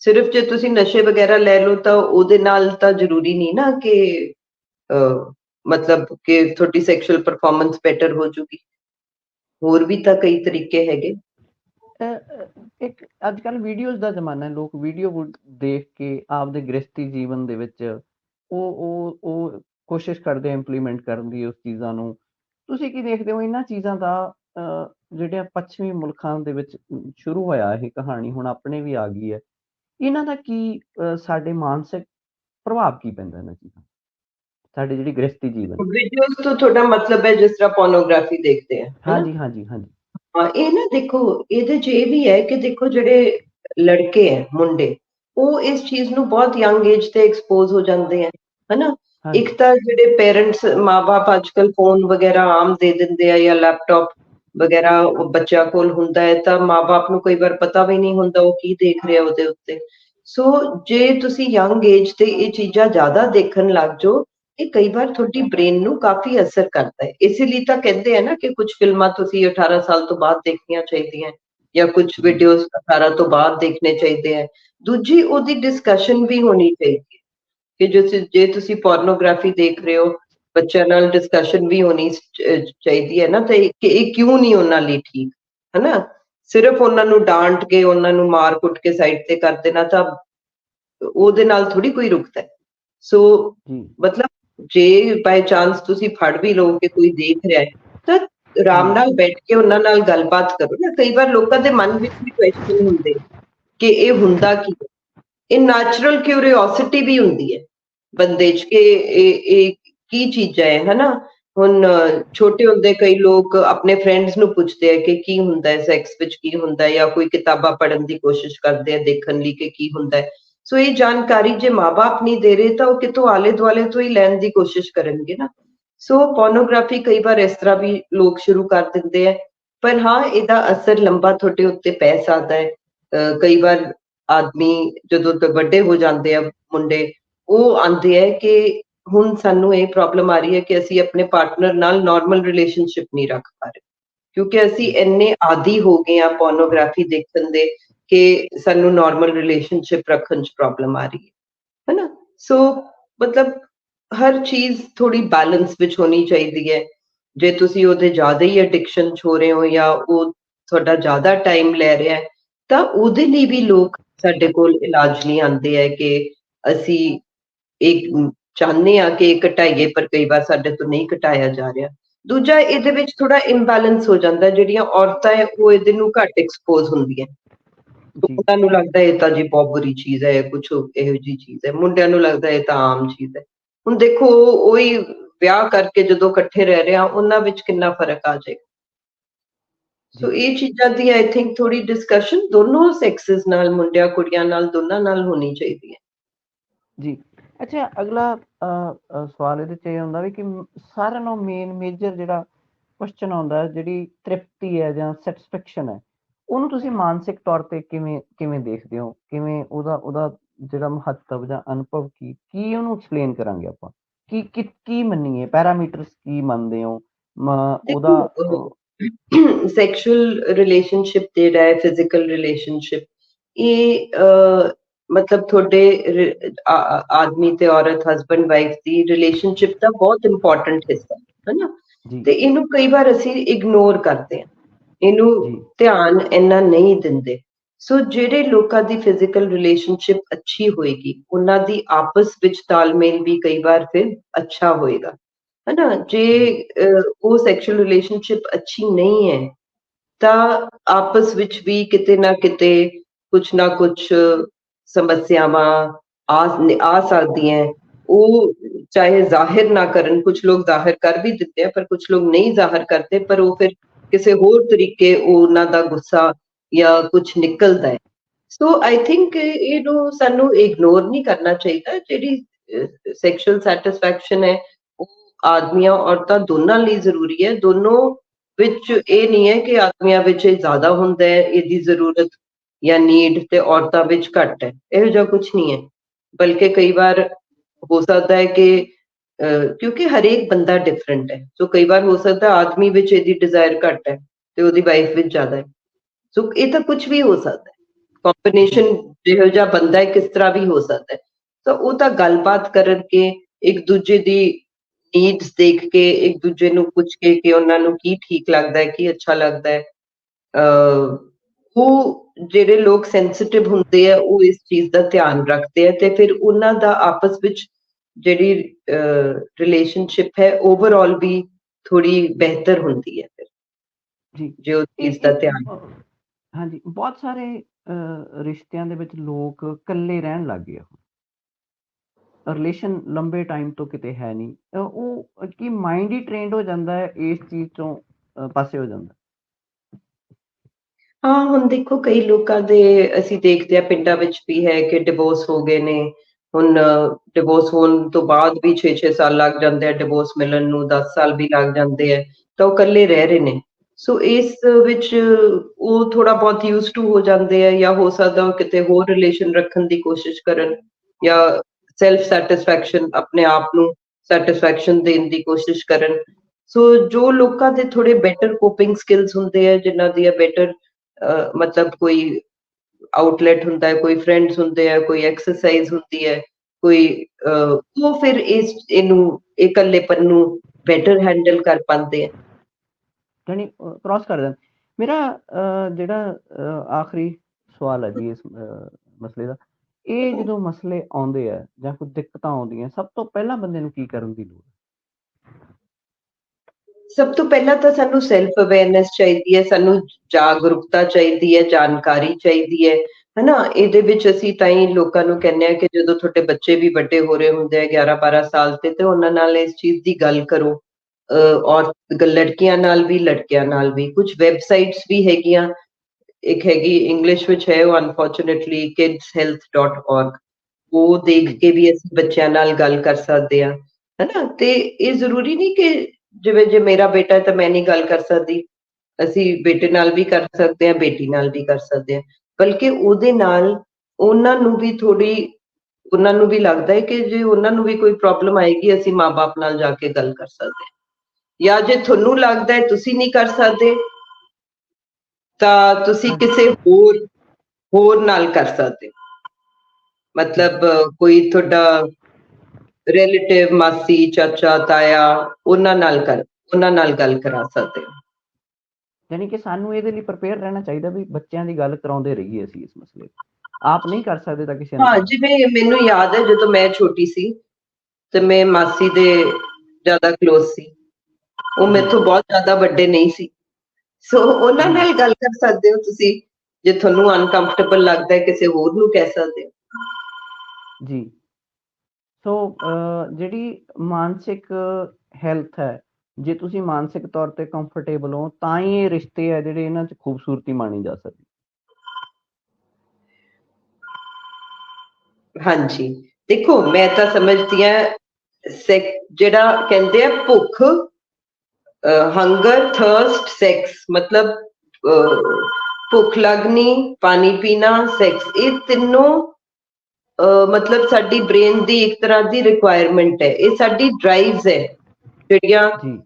B: ਸਿਰਫ ਜੇ ਤੁਸੀਂ ਨਸ਼ੇ ਵਗੈਰਾ ਲੈ ਲਓ ਤਾਂ ਉਹਦੇ ਨਾਲ ਤਾਂ ਜ਼ਰੂਰੀ ਨਹੀਂ ਨਾ ਕਿ ਅਹ, ਮਤਲਬ ਕਿ ਤੁਹਾਡੀ ਸੈਕਸ਼ੂਅਲ ਪਰਫਾਰਮੈਂਸ ਬੈਟਰ ਹੋ ਜੂਗੀ। ਹੋਰ ਵੀ ਤਾਂ ਕਈ ਤਰੀਕੇ ਹੈਗੇ।
A: ਇੱਕ ਅੱਜ ਕੱਲ ਵੀਡੀਓਜ਼ ਦਾ ਜ਼ਮਾਨਾ ਹੈ ਲੋਕ ਵੀਡੀਓ ਦੇਖ ਕੇ ਆਪਦੇ ਗ੍ਰਸਤੀ ਜੀਵਨ ਦੇ ਵਿੱਚ ਉਹ ਉਹ ਉਹ ਕੋਸ਼ਿਸ਼ ਕਰਦੇ ਇੰਪਲੀਮੈਂਟ ਕਰਨ ਦੀ ਉਸ ਚੀਜ਼ਾਂ ਨੂੰ। ਤੁਸੀਂ ਕੀ ਦੇਖਦੇ ਹੋ ਇਹਨਾਂ ਚੀਜ਼ਾਂ ਦਾ ਅਹ, ਜਿਹੜੇ ਪੱਛਮੀ ਮੁਲਕਾਂ ਦੇ ਵਿੱਚ ਸ਼ੁਰੂ ਹੋਇਆ ਇਹ ਕਹਾਣੀ ਹੁਣ ਆਪਣੇ ਵੀ ਆ ਗਈ ਹੈ ਇਹਨਾਂ ਦਾ ਕੀ ਸਾਡੇ ਮਾਨਸਿਕ ਪ੍ਰਭਾਵ ਕੀ ਪੈਂਦਾ ਇਹਨਾਂ ਚੀਜ਼ਾਂ ਸਾਡੇ ਜਿਹੜੀ ਗ੍ਰਸਤੀ ਜੀਵਨ
B: ਵੀਡੀਓਜ਼ ਤੋਂ ਤੁਹਾਡਾ ਮਤਲਬ ਹੈ ਜਿਸ ਤਰ੍ਹਾਂ ਪੋਰਨੋਗ੍ਰਾਫੀ ਦੇਖਦੇ ਆ?
A: ਹਾਂਜੀ ਹਾਂਜੀ ਹਾਂਜੀ।
B: ਹਾਂ ਇਹ ਨਾ ਦੇਖੋ ਇਹਦੇ 'ਚ ਇਹ ਵੀ ਹੈ ਕਿ ਦੇਖੋ ਜਿਹੜੇ ਲੜਕੇ ਹੈ ਮੁੰਡੇ ਉਹ ਇਸ ਚੀਜ਼ ਨੂੰ ਬਹੁਤ ਯੰਗ ਏਜ ਤੇ ਐਕਸਪੋਜ਼ ਹੋ ਜਾਂਦੇ ਆ ਹਨਾ ਇੱਕ ਤਾਂ ਜਿਹੜੇ ਪੇਰੈਂਟਸ ਮਾਪੇ ਅੱਜਕੱਲ ਫੋਨ ਵਗੈਰਾ ਆਮ ਦੇ ਦਿੰਦੇ ਆ ਜਾਂ ਲੈਪਟਾਪ ਵਗੈਰਾ ਉਹ ਬੱਚਿਆਂ ਕੋਲ ਹੁੰਦਾ ਹੈ ਤਾਂ ਮਾਪੇ ਨੂੰ ਕਈ ਵਾਰ ਪਤਾ ਵੀ ਨਹੀਂ ਹੁੰਦਾ ਉਹ ਕੀ ਦੇਖ ਰਿਹਾ ਉਹਦੇ ਉੱਤੇ। ਸੋ ਜੇ ਤੁਸੀਂ ਯੰਗ ਏਜ ਤੇ ਇਹ ਚੀਜ਼ਾਂ ਜ਼ਿਆਦਾ ਦੇਖਣ ਲੱਗ ਜਾਓ ਇਹ ਕਈ ਵਾਰ ਤੁਹਾਡੀ ਬ੍ਰੇਨ ਨੂੰ ਕਾਫੀ ਅਸਰ ਕਰਦਾ ਹੈ। ਇਸੇ ਲਈ ਤਾਂ ਕਹਿੰਦੇ ਆ ਨਾ ਕਿ ਕੁਝ ਫਿਲਮਾਂ ਤੁਸੀਂ 18 ਸਾਲ ਤੋਂ ਬਾਅਦ ਦੇਖਣੀਆਂ ਚਾਹੀਦੀਆਂ ਜਾਂ ਕੁਝ ਵੀਡੀਓਜ਼ 18 ਤੋਂ ਬਾਅਦ ਦੇਖਣੇ ਚਾਹੀਦੇ ਆ ਦੂਜੀ ਉਹਦੀ ਡਿਸਕਸ਼ਨ ਵੀ ਹੋਣੀ ਚਾਹੀਦੀ ਹੈ ਕਿ ਜੋ ਤੁਸੀਂ- ਜੇ ਤੁਸੀਂ ਪੋਰਨੋਗ੍ਰਾਫੀ ਦੇਖ ਰਹੇ ਹੋ ਬੱਚਿਆਂ ਨਾਲ ਡਿਸਕਸ਼ਨ ਵੀ ਹੋਣੀ ਚਾਹੀਦੀ ਹੈ ਨਾ ਤੇ ਕਿ ਇਹ ਕਿਉਂ ਨਹੀਂ ਉਹਨਾਂ ਲਈ ਠੀਕ ਹੈਨਾ? ਸਿਰਫ ਉਹਨਾਂ ਨੂੰ ਡਾਂਟ ਕੇ ਉਹਨਾਂ ਨੂੰ ਮਾਰ ਕੁੱਟ ਕੇ ਸਾਈਡ ਤੇ ਕਰ ਦੇਣਾ ਤਾਂ ਉਹਦੇ ਨਾਲ ਥੋੜੀ ਕੋਈ ਰੁਕਦਾ ਸੋ ਮਤਲਬ ਜੇ ਬਾਈ ਚਾਂਸ ਤੁਸੀਂ ਫੜ ਵੀ ਲਓ ਕਿ ਕੋਈ ਦੇਖ ਰਿਹਾ ਹੈ ਤਾਂ ਆਰਾਮ ਨਾਲ ਬੈਠ ਕੇ ਉਹਨਾਂ ਨਾਲ ਗੱਲਬਾਤ ਕਰੋ ਨਾ। ਕਈ ਵਾਰ ਲੋਕਾਂ ਦੇ ਮਨ ਵਿੱਚ ਵੀ ਕੁਐਸਚਨ ਹੁੰਦੇ ਕਿ ਇਹ ਹੁੰਦਾ ਕੀ ਇਹ ਨੈਚੁਰਲ ਕਿਉਰਿਓਸਿਟੀ ਵੀ ਹੁੰਦੀ ਹੈ ਬੰਦੇ 'ਚ ਕਿ ਇਹ ਇਹ ਕੀ ਚੀਜ਼ਾਂ ਹੈ ਹਨਾ? ਹੁਣ ਛੋਟੇ ਹੁੰਦੇ ਕਈ ਲੋਕ ਆਪਣੇ ਫਰੈਂਡਸ ਨੂੰ ਪੁੱਛਦੇ ਆ ਕਿ ਕੀ ਹੁੰਦਾ ਹੈ ਸੈਕਸ ਵਿੱਚ ਕੀ ਹੁੰਦਾ ਹੈ ਜਾਂ ਕੋਈ ਕਿਤਾਬਾਂ ਪੜ੍ਹਨ ਦੀ ਕੋਸ਼ਿਸ਼ ਕਰਦੇ ਆ ਦੇਖਣ ਲਈ ਕਿ ਕੀ ਹੁੰਦਾ ਹੈ। ਸੋ ਇਹ ਜਾਣਕਾਰੀ ਜੇ ਮਾਪੇ ਨਹੀਂ ਦੇ ਰਹੇ ਤਾਂ ਉਹ ਕਿਤੋਂ ਆਲੇ ਦੁਆਲੇ ਤੋਂ ਹੀ ਲੈਣ ਦੀ ਕੋਸ਼ਿਸ਼ ਕਰਨਗੇ ਨਾ। ਸੋ ਪੋਰਨੋਗ੍ਰਾਫੀ ਕਈ ਵਾਰ ਇਸ ਤਰ੍ਹਾਂ ਵੀ ਲੋਕ ਸ਼ੁਰੂ ਕਰ ਦਿੰਦੇ ਆ, ਪਰ ਹਾਂ, ਇਹਦਾ ਅਸਰ ਲੰਬਾ ਤੁਹਾਡੇ ਉੱਤੇ ਪੈ ਸਕਦਾ ਹੈ। ਕਈ ਵਾਰ ਆਦਮੀ ਜਦੋਂ ਤੱਕ ਵੱਡੇ ਹੋ ਜਾਂਦੇ ਆ ਮੁੰਡੇ, ਉਹ ਆਂਦੇ ਆ ਕਿ ਹੁਣ ਸਾਨੂੰ ਇਹ ਪ੍ਰੋਬਲਮ ਆ ਰਹੀ ਹੈ ਕਿ ਅਸੀਂ ਆਪਣੇ ਪਾਰਟਨਰ ਨਾਲ ਨਾਰਮਲ ਰਿਲੇਸ਼ਨਸ਼ਿਪ ਨਹੀਂ ਰੱਖ ਪਾ ਰਹੇ। ਕਿਉਂਕਿ ਅਸੀਂ ਇੰਨੇ ਆਦੀ ਹੋ ਗਏ ਆ ਪੋਰਨੋਗ੍ਰਾਫੀ ਦੇਖਣ ਦੇ ਕਿ ਸਾਨੂੰ ਨਾਰਮਲ ਰਿਲੇਸ਼ਨਸ਼ਿਪ ਰੱਖਣ 'ਚ ਪ੍ਰੋਬਲਮ ਆ ਰਹੀ ਹੈ, ਹੈਨਾ? ਸੋ ਮਤਲਬ ਹਰ ਚੀਜ਼ ਥੋੜੀ ਬੈਲੈਂਸ ਵਿੱਚ ਹੋਣੀ ਚਾਹੀਦੀ ਹੈ। ਜੇ ਤੁਸੀਂ ਉਹਦੇ ਜ਼ਿਆਦਾ ਹੀ ਐਡਿਕਸ਼ਨ 'ਚ ਹੋ ਰਹੇ ਹੋ ਜਾਂ ਉਹ ਤੁਹਾਡਾ ਜ਼ਿਆਦਾ ਟਾਈਮ ਲੈ ਰਿਹਾ ਹੈ, ਤਾਂ ਉਹਦੇ ਲਈ ਵੀ ਲੋਕ ਸਾਡੇ ਕੋਲ ਇਲਾਜ ਲਈ ਆਉਂਦੇ ਹੈ ਕਿ ਅਸੀਂ ਇੱਕ ਚਾਹੁੰਦੇ ਆ ਕਿ ਘਟਾਈਏ, ਪਰ ਕਈ ਵਾਰ ਸਾਡੇ ਤੋਂ ਨਹੀਂ ਘਟਾਇਆ ਜਾ ਰਿਹਾ। ਦੂਜਾ, ਇਹਦੇ ਵਿੱਚ ਥੋੜਾ ਇੰਬੈਲੈਂਸ ਹੋ ਜਾਂਦਾ, ਜਿਹੜੀਆਂ ਔਰਤਾਂ ਹੈ, ਉਹ ਇਹਦੇ ਨੂੰ ਘੱਟ ਐਕਸਪੋਜ਼ ਹੁੰਦੀਆਂ। ਉਹਨਾਂ ਨੂੰ ਲੱਗਦਾ ਇਹ ਤਾਂ ਜੀ ਬਹੁਤ ਬੁਰੀ ਚੀਜ਼ ਹੈ ਕੁਝ ਇਹੋ ਜੀ ਚੀਜ਼ ਹੈ। ਮੁੰਡਿਆਂ ਨੂੰ ਲੱਗਦਾ ਇਹ ਤਾਂ ਆਮ ਚੀਜ਼ ਹੈ। ਹੁਣ ਦੇਖੋ ਉਹ ਵਿਆਹ ਕਰਕੇ ਜਦੋਂ ਇਕੱਠੇ ਰਹਿ ਰਹੇ ਆ ਉਹਨਾਂ ਵਿੱਚ ਕਿੰਨਾ ਫ਼ਰਕ ਆ ਜਾਏਗਾ ਸੋ ਇਹ ਚੀਜ਼ਾਂ ਦੀ ਆਈ ਥਿੰਕ ਥੋੜੀ ਡਿਸਕਸ਼ਨ ਦੋਨੋਂ ਸੈਕਸਸ ਨਾਲ ਮੁੰਡਿਆਂ ਕੁੜੀਆਂ ਨਾਲ ਦੋਨਾਂ ਨਾਲ ਹੋਣੀ ਚਾਹੀਦੀ ਹੈ।
A: ਜੀ। ਅੱਛਾ ਅਗਲਾ ਸਵਾਲ ਇਹਦੇ ਚ ਇਹ ਹੁੰਦਾ ਵੀ ਕਿ ਸਾਰਿਆਂ ਨਾਲੋਂ ਮੇਨ ਮੇਜਰ ਜਿਹੜਾ ਕੁਐਸਚਨ ਆਉਂਦਾ ਜਿਹੜੀ ਤ੍ਰਿਪਤੀ ਹੈ ਜਾਂ ਸੈਟੀਸਫੈਕਸ਼ਨ ਹੈ ਉਹਨੂੰ ਤੁਸੀਂ ਮਾਨਸਿਕ ਤੌਰ ਤੇ ਕਿਵੇਂ ਕਿਵੇਂ ਦੇਖਦੇ ਹੋ? ਕਿਵੇਂ ਉਹਦਾ ਉਹਦਾ ਜਿਹੜਾ ਮਹੱਤਵ ਜਾਂ ਅਨੁਭਵ ਕੀ ਕੀ ਉਹਨੂੰ ਐਕਸਪਲੇਨ ਕਰਾਂਗੇ ਆਪਾਂ? ਕੀ ਕੀ ਕੀ ਮੰਨੀਏ? ਪੈਰਾਮੀਟਰਸ ਕੀ ਮੰਨਦੇ ਹੋ? ਉਹਦਾ
B: ਸੈਕਸ਼ੂਅਲ ਰਿਲੇਸ਼ਨਸ਼ਿਪ ਜਿਹੜਾ ਹੈ ਫਿਜ਼ੀਕਲ ਰਿਲੇਸ਼ਨਸ਼ਿਪ ਇਹ ਮਤਲਬ ਤੁਹਾਡੇ ਆਦਮੀ ਤੇ ਔਰਤ ਹਸਬੰਡ ਵਾਈਫ ਦੀ ਰਿਲੇਸ਼ਨਸ਼ਿਪ ਦਾ ਬਹੁਤ ਇੰਪੋਰਟੈਂਟ ਹਿੱਸਾ ਹੈ ਨਾ ਤੇ ਇਹਨੂੰ ਕਈ ਵਾਰ ਅਸੀਂ ਇਗਨੋਰ ਕਰਦੇ ਹਾਂ। ਇਹਨੂੰ ਧਿਆਨ ਇੰਨਾ ਨਹੀਂ ਦਿੰਦੇ। ਸੋ ਜਿਹੜੇ ਲੋਕਾਂ ਦੀ ਫਿਜ਼ੀਕਲ ਰਿਲੇਸ਼ਨਸ਼ਿਪ ਅੱਛੀ ਹੋਏਗੀ ਉਹਨਾਂ ਦੀ ਆਪਸ ਵਿੱਚ ਤਾਲਮੇਲ ਵੀ ਕਈ ਵਾਰ ਫਿਰ ਅੱਛਾ ਹੋਏਗਾ। ਹਨਾ? ਜੇ ਉਹ ਸੈਕਸ਼ੂਅਲ ਰਿਲੇਸ਼ਨਸ਼ਿਪ ਅੱਛੀ ਨਹੀਂ ਹੈ ਤਾਂ ਆਪਸ ਵਿੱਚ ਵੀ ਕਿਤੇ ਨਾ ਕਿਤੇ ਕੁਝ ਨਾ ਕੁਝ ਸਮੱਸਿਆਵਾਂ ਆ ਆ ਸਕਦੀਆਂ। ਉਹ ਚਾਹੇ ਜ਼ਾਹਿਰ ਨਾ ਕਰਨ ਕੁਝ ਲੋਕ ਜ਼ਾਹਿਰ ਕਰ ਵੀ ਦਿੰਦੇ ਆ ਪਰ ਕੁਝ ਲੋਕ ਨਹੀਂ ਜ਼ਾਹਿਰ ਕਰਦੇ ਪਰ ਉਹ ਫਿਰ ਕਿਸੇ ਹੋਰ ਤਰੀਕੇ ਉਹਨਾਂ ਦਾ ਗੁੱਸਾ ਜਾਂ ਕੁਝ ਨਿਕਲਦਾ ਹੈ। ਸੋ ਆਈ ਥਿੰਕ ਇਹਨੂੰ ਸਾਨੂੰ ਇਗਨੋਰ ਨਹੀਂ ਕਰਨਾ ਚਾਹੀਦਾ। ਜਿਹੜੀ ਸੈਕਸ਼ੂਅਲ ਸੈਟੀਸਫੈਕਸ਼ਨ ਹੈ, ਉਹ ਆਦਮੀਆਂ, ਔਰਤਾਂ ਦੋਨਾਂ ਲਈ ਜ਼ਰੂਰੀ ਹੈ। ਦੋਨੋਂ ਵਿੱਚ ਇਹ ਨਹੀਂ ਹੈ ਕਿ ਆਦਮੀਆਂ ਵਿੱਚ ਇਹ ਜ਼ਿਆਦਾ ਹੁੰਦਾ ਹੈ, ਇਹਦੀ ਜ਼ਰੂਰਤ ਜਾਂ ਨੀਡ ਤੇ ਔਰਤਾਂ ਵਿੱਚ ਘੱਟ ਹੈ। ਇਹੋ ਜਿਹਾ ਕੁਝ ਨਹੀਂ ਹੈ। ਬਲਕਿ ਕਈ ਵਾਰ ਹੋ ਸਕਦਾ ਹੈ ਕਿ ਕਿਉਂਕਿ ਹਰੇਕ ਬੰਦਾ ਡਿਫਰੈਂਟ ਹੈ। ਸੋ ਕਈ ਵਾਰ ਹੋ ਸਕਦਾ ਆਦਮੀ ਵਿੱਚ ਇਹਦੀ ਡਿਜ਼ਾਇਰ ਘੱਟ ਹੈ ਤੇ ਉਹਦੀ ਵਾਈਫ ਵਿੱਚ ਜ਼ਿਆਦਾ ਹੈ। ਸੋ ਇਹ ਤਾਂ ਕੁਝ ਵੀ ਹੋ ਸਕਦਾ ਹੈ। ਕੰਬੀਨੇਸ਼ਨ ਜਿਹੋ ਜਿਹਾ ਬੰਦਾ ਹੈ, ਕਿਸ ਤਰ੍ਹਾਂ ਵੀ ਹੋ ਸਕਦਾ ਹੈ। ਤਾਂ ਉਹ ਤਾਂ ਗੱਲਬਾਤ ਕਰਕੇ ਇੱਕ ਦੂਜੇ ਦੀ ਨੀਡਸ ਦੇਖ ਕੇ, ਇੱਕ ਦੂਜੇ ਨੂੰ ਪੁੱਛ ਕੇ ਕਿ ਉਹਨਾਂ ਨੂੰ ਕੀ ਠੀਕ ਲੱਗਦਾ ਹੈ, ਕੀ ਅੱਛਾ ਲੱਗਦਾ ਹੈ। ਅਹ, ਉਹ ਜਿਹੜੇ ਲੋਕ ਸੈਂਸਿਟਿਵ ਹੁੰਦੇ ਆ ਉਹ ਇਸ ਚੀਜ਼ ਦਾ ਧਿਆਨ ਰੱਖਦੇ ਆ ਤੇ ਫਿਰ ਉਹਨਾਂ ਦਾ ਆਪਸ ਵਿੱਚ ਜਿਹੜੀ ਰਿਲੇਸ਼ਨਸ਼ਿਪ ਹੈ ਓਵਰਆਲ ਵੀ ਥੋੜੀ ਬਿਹਤਰ ਹੁੰਦੀ ਹੈ ਫਿਰ।
A: ਜੀ।
B: ਜੇ ਉਹ ਚੀਜ਼ ਦਾ ਧਿਆਨ
A: ਹਾਂਜੀ ਬਹੁਤ ਸਾਰੇ ਰਿਸ਼ਤਿਆਂ ਦੇ ਵਿੱਚ ਲੋਕ ਇਕੱਲੇ ਰਹਿਣ ਲੱਗ ਗਏ ਹੁਣ। ਰਿਲੇਸ਼ਨ ਲੰਬੇ ਟਾਈਮ ਤੋਂ ਕਿਤੇ ਹੈ ਨਹੀਂ। ਉਹ ਕੀ ਮਾਈਂਡ ਹੀ ਟ੍ਰੇਨਡ ਹੋ ਜਾਂਦਾ ਹੈ ਇਸ ਚੀਜ਼ ਤੋਂ ਪਾਸੇ ਹੋ ਜਾਂਦਾ।
B: ਹਾਂ ਹੁਣ ਦੇਖੋ ਕਈ ਲੋਕਾਂ ਦੇ ਅਸੀਂ ਦੇਖਦੇ ਆ ਪਿੰਡਾਂ ਵਿੱਚ ਵੀ ਹੈ ਕਿ ਡਿਵੋਰਸ ਹੋ ਗਏ ਨੇ। ਹੁਣ ਡਿਵੋਰਸ ਹੋਣ ਤੋਂ ਬਾਅਦ ਵੀ 6-6 ਸਾਲ ਲੱਗ ਜਾਂਦੇ ਆ ਡਿਵੋਰਸ ਮਿਲਣ ਨੂੰ 10 ਸਾਲ ਵੀ ਲੱਗ ਜਾਂਦੇ ਆ, ਤਾਂ ਉਹ ਇਕੱਲੇ ਰਹਿ ਰਹੇ ਨੇ। ਸੋ ਇਸ ਵਿੱਚ ਉਹ ਥੋੜਾ ਬਹੁਤ ਯੂਜ਼ ਟੂ ਹੋ ਜਾਂਦੇ ਆ ਜਾਂ ਹੋ ਸਕਦਾ ਉਹ ਕਿਤੇ ਹੋਰ ਰਿਲੇਸ਼ਨ ਰੱਖਣ ਦੀ ਕੋਸ਼ਿਸ਼ ਕਰਨ ਜਾਂ ਸੈਲਫ ਸੈਟੀਸਫੈਕਸ਼ਨ ਆਪਣੇ ਆਪ ਨੂੰ ਸੈਟੀਸਫੈਕਸ਼ਨ ਦੇਣ ਦੀ ਕੋਸ਼ਿਸ਼ ਕਰਨ। ਸੋ ਜੋ ਲੋਕਾਂ ਦੇ ਥੋੜੇ ਬੈਟਰ ਕੋਪਿੰਗ ਸਕਿੱਲਸ ਹੁੰਦੇ ਆ, ਜਿਨ੍ਹਾਂ ਦੀ ਬੈਟਰ ਮਤਲਬ ਕੋਈ ਆਊਟਲੈਟ ਹੁੰਦਾ ਹੈ, ਕੋਈ ਫਰੈਂਡਸ ਹੁੰਦੇ ਆ, ਕੋਈ ਐਕਸਰਸਾਈਜ਼ ਹੁੰਦੀ ਹੈ, ਕੋਈ ਉਹ ਫਿਰ ਇਸ, ਇਹਨੂੰ ਇਕੱਲੇਪਨ ਨੂੰ ਬੈਟਰ ਹੈਂਡਲ ਕਰ ਪਾਉਂਦੇ ਆ।
A: ਯਾਨੀ ਕ੍ਰਾਸ ਕਰ ਦਿੰਦੇ ਮੇਰਾ ਜਿਹੜਾ ਆਖਰੀ ਸਵਾਲ ਹੈ ਜੀ ਇਸ ਮਸਲੇ ਦਾ, ਇਹ ਜਦੋਂ ਮਸਲੇ ਆਉਂਦੇ ਆ ਜਾਂ ਕੋਈ ਦਿੱਕਤਾਂ ਆਉਂਦੀਆਂ, ਸਭ ਤੋਂ ਪਹਿਲਾਂ ਬੰਦੇ ਨੂੰ ਕੀ ਕਰਨ ਦੀ ਲੋੜ ਹੈ?
B: ਸਭ ਤੋਂ ਪਹਿਲਾਂ ਤਾਂ ਸਾਨੂੰ ਸੈਲਫ ਅਵੇਅਰਨੈਸ ਚਾਹੀਦੀ ਹੈ, ਸਾਨੂੰ ਜਾਗਰੂਕਤਾ ਚਾਹੀਦੀ ਹੈ, ਜਾਣਕਾਰੀ ਚਾਹੀਦੀ ਹੈ, ਹਨਾ? ਇਹਦੇ ਵਿੱਚ ਅਸੀਂ ਤਾਂ ਹੀ ਲੋਕਾਂ ਨੂੰ ਕਹਿੰਦੇ ਆ ਕਿ ਜਦੋਂ ਤੁਹਾਡੇ ਬੱਚੇ ਵੀ ਵੱਡੇ ਹੋ ਰਹੇ ਹੁੰਦੇ ਆ 11 12 ਸਾਲ ਤੇ ਤੇ ਉਹਨਾਂ ਨਾਲ ਇਸ ਚੀਜ਼ ਦੀ ਗੱਲ ਕਰੋ। ਔਰ ਲੜਕੀਆਂ ਨਾਲ ਵੀ, ਲੜਕਿਆਂ ਨਾਲ ਵੀ। ਕੁਝ ਵੈਬਸਾਈਟਸ ਵੀ ਹੈਗੀਆਂ। ਇੱਕ ਹੈਗੀ ਇੰਗਲਿਸ਼ ਵਿੱਚ ਹੈ, ਉਹ ਅਨਫੋਰਚੂਨੇਟਲੀ kidshealth.org ਉਹ ਦੇਖ ਕੇ ਵੀ ਅਸੀਂ ਬੱਚਿਆਂ ਨਾਲ ਗੱਲ ਕਰ ਸਕਦੇ ਆ ਹਨਾ? ਤੇ ਇਹ ਜ਼ਰੂਰੀ ਨਹੀਂ ਕਿ ਜਿਵੇਂ ਜੇ ਮੇਰਾ ਬੇਟਾ ਹੈ ਤਾਂ ਮੈਂ ਨਹੀਂ ਗੱਲ ਕਰ ਸਕਦੀ। ਅਸੀਂ ਬੇਟੇ ਨਾਲ ਵੀ ਕਰ ਸਕਦੇ ਹਾਂ, ਬੇਟੀ ਨਾਲ ਵੀ ਕਰ ਸਕਦੇ ਹਾਂ। ਬਲਕਿ ਉਹਦੇ ਨਾਲ ਉਹਨਾਂ ਨੂੰ ਵੀ ਥੋੜੀ ਉਹਨਾਂ ਨੂੰ ਵੀ ਲੱਗਦਾ ਹੈ ਕਿ ਜੇ ਉਹਨਾਂ ਨੂੰ ਵੀ ਕੋਈ ਪ੍ਰੋਬਲਮ ਆਏਗੀ, ਅਸੀਂ ਮਾਪੇ ਨਾਲ ਜਾ ਕੇ ਗੱਲ ਕਰ ਸਕਦੇ ਹਾਂ। ਜਾਂ ਜੇ ਤੁਹਾਨੂੰ ਲੱਗਦਾ ਹੈ ਤੁਸੀਂ ਨਹੀਂ ਕਰ ਸਕਦੇ, ਤਾਂ ਤੁਸੀਂ ਕਿਸੇ ਹੋਰ ਹੋਰ ਨਾਲ ਕਰ ਸਕਦੇ ਮਤਲਬ ਕੋਈ ਤੁਹਾਡਾ ਰਿਲੇਟਿਵ ਮਾਸੀ ਚਾਚਾ ਤਾਇਆ ਉਹਨਾਂ ਨਾਲ ਕਰ ਉਹਨਾਂ ਨਾਲ ਗੱਲ ਕਰਾ ਸਕਦੇ ਹੋ।
A: ਯਾਨੀ ਕਿ ਸਾਨੂੰ ਇਹਦੇ ਲਈ ਪ੍ਰਪੇਅਰ ਰਹਿਣਾ ਚਾਹੀਦਾ ਵੀ ਬੱਚਿਆਂ ਦੀ ਗੱਲ ਕਰਾਉਂਦੇ ਰਹੀਏ ਅਸੀਂ ਇਸ ਮਸਲੇ ਆਪ ਨਹੀਂ ਕਰ ਸਕਦੇ ਤਾਂ ਕਿਸੇ
B: ਹਾਂ ਜਿਵੇਂ ਮੈਨੂੰ ਯਾਦ ਹੈ ਜਦੋਂ ਮੈਂ ਛੋਟੀ ਸੀ ਤੇ ਮੈਂ ਮਾਸੀ ਦੇ ਜ਼ਿਆਦਾ ক্লোਜ਼ ਸੀ। ਉਹ ਮੇਥੋਂ ਬਹੁਤ ਜ਼ਿਆਦਾ ਵੱਡੇ ਨਹੀਂ ਸੀ। ਸੋ ਉਹਨਾਂ ਨਾਲ ਗੱਲ ਕਰ ਸਕਦੇ ਹੋ ਤੁਸੀਂ। ਜੇ ਤੁਹਾਨੂੰ ਅਨਕੰਫਰਟੇਬਲ ਲੱਗਦਾ ਹੈ ਕਿਸੇ ਹੋਰ ਨੂੰ ਕਹਿ ਸਕਦੇ ਹੋ।
A: ਜੀ। ਸੋ ਅਹ, ਜਿਹੜੀ ਮਾਨਸਿਕ ਹੈਲਥ ਹੈ ਜੇ ਤੁਸੀਂ ਮਾਨਸਿਕ ਤੌਰ ਤੇ ਕੰਫਰਟੇਬਲ ਹੋ ਤਾਂ ਹੀ ਇਹ ਰਿਸ਼ਤੇ ਆ ਜਿਹੜੇ ਇਹਨਾਂ 'ਚ ਖੂਬਸੂਰਤੀ ਮਾਣੀ ਜਾ ਸਕਦੀ।
B: ਹਾਂਜੀ। ਦੇਖੋ ਮੈਂ ਤਾਂ ਸਮਝਦੀ ਹਾਂ ਸੈਕ ਜਿਹੜਾ ਕਹਿੰਦੇ ਆ ਭੁੱਖ ਹੰਗਰ ਥਰਸਟ ਸੈਕਸ ਮਤਲਬ ਭੁੱਖ ਲੱਗਣੀ ਪਾਣੀ ਪੀਣਾ ਸੈਕਸ ਇਹ ਤਿੰਨੋਂ ਮਤਲਬ ਸਾਡੀ ਬ੍ਰੇਨ ਦੀ ਇੱਕ ਤਰ੍ਹਾਂ ਦੀ ਰਿਕੁਆਇਰਮੈਂਟ ਹੈ। ਇਹ ਸਾਡੀ ਡਰਾਈਵਸ ਹੈ ਜਿਹੜੀਆਂ
A: ਜੀ।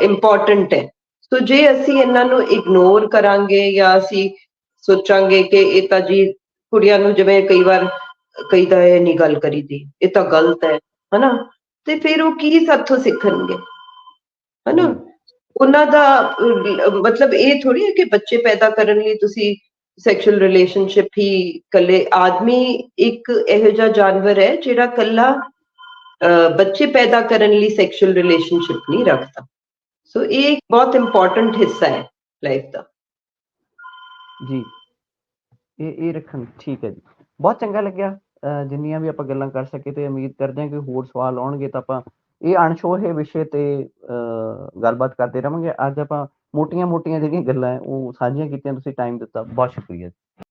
B: ਇੰਪੋਰਟੈਂਟ ਹੈ। ਸੋ ਜੇ ਅਸੀਂ ਇਹਨਾਂ ਨੂੰ ਇਗਨੋਰ ਕਰਾਂਗੇ ਜਾਂ ਅਸੀਂ ਸੋਚਾਂਗੇ ਕਿ ਇਹ ਤਾਂ ਜੀ ਕੁੜੀਆਂ ਨੂੰ ਜਿਵੇਂ ਕਈ ਵਾਰ ਕਈ ਤਾਂ ਇਹ ਨਹੀਂ ਗੱਲ ਕਰੀਦੀ ਇਹ ਤਾਂ ਗਲਤ ਹੈ ਹਨਾ? ਤੇ ਫਿਰ ਉਹ ਕੀ ਸਾਥੋਂ ਸਿੱਖਣਗੇ? ਹਨਾ? ਉਹਨਾਂ ਦਾ ਮਤਲਬ ਇਹ ਥੋੜੀ ਹੈ ਕਿ ਬੱਚੇ ਪੈਦਾ ਕਰਨ ਲਈ ਤੁਸੀਂ ਸੈਕਸ਼ੂਅਲ ਰਿਲੇਸ਼ਨਸ਼ਿਪ ਹੀ ਕੱਲੇ ਆਦਮੀ ਇੱਕ ਇਹੋ ਜਿਹਾ ਜਾਨਵਰ ਹੈ ਜਿਹੜਾ ਕੱਲਾ ਬੱਚੇ ਪੈਦਾ ਕਰਨ ਲਈ ਸੈਕਸ਼ੂਅਲ ਰਿਲੇਸ਼ਨਸ਼ਿਪ ਨਹੀਂ ਰੱਖਦਾ ਸੋ ਇਹ ਇੱਕ ਬਹੁਤ ਇੰਪੋਰਟੈਂਟ ਹਿੱਸਾ ਹੈ ਲਾਈਫ ਦਾ
A: ਜੀ ਇਹ ਇਹ ਰੱਖਣ ਠੀਕ ਹੈ ਜੀ ਬਹੁਤ ਚੰਗਾ ਲੱਗਿਆ ਜਿੰਨੀਆਂ ਵੀ ਆਪਾਂ ਗੱਲਾਂ ਕਰ ਸਕੇ ਤੇ ਉਮੀਦ ਕਰਦੇ ਹਾਂ ਕਿ ਹੋਰ ਸਵਾਲ ਆਉਣਗੇ ਤਾਂ ਆਪਾਂ ਇਹ ਅਣਸ਼ੋਰ ਹੈ ਵਿਸ਼ੇ ਤੇ ਗੱਲਬਾਤ ਕਰਦੇ ਰਵਾਂਗੇ ਅੱਜ ਆਪਾਂ ਮੋਟੀਆਂ-ਮੋਟੀਆਂ ਜਿਹੜੀਆਂ ਗੱਲਾਂ ਹੈ ਉਹ ਸਾਂਝੀਆਂ ਕੀਤੀਆਂ ਤੁਸੀਂ ਟਾਈਮ ਦਿੱਤਾ ਬਹੁਤ ਸ਼ੁਕਰੀਆ ਜੀ।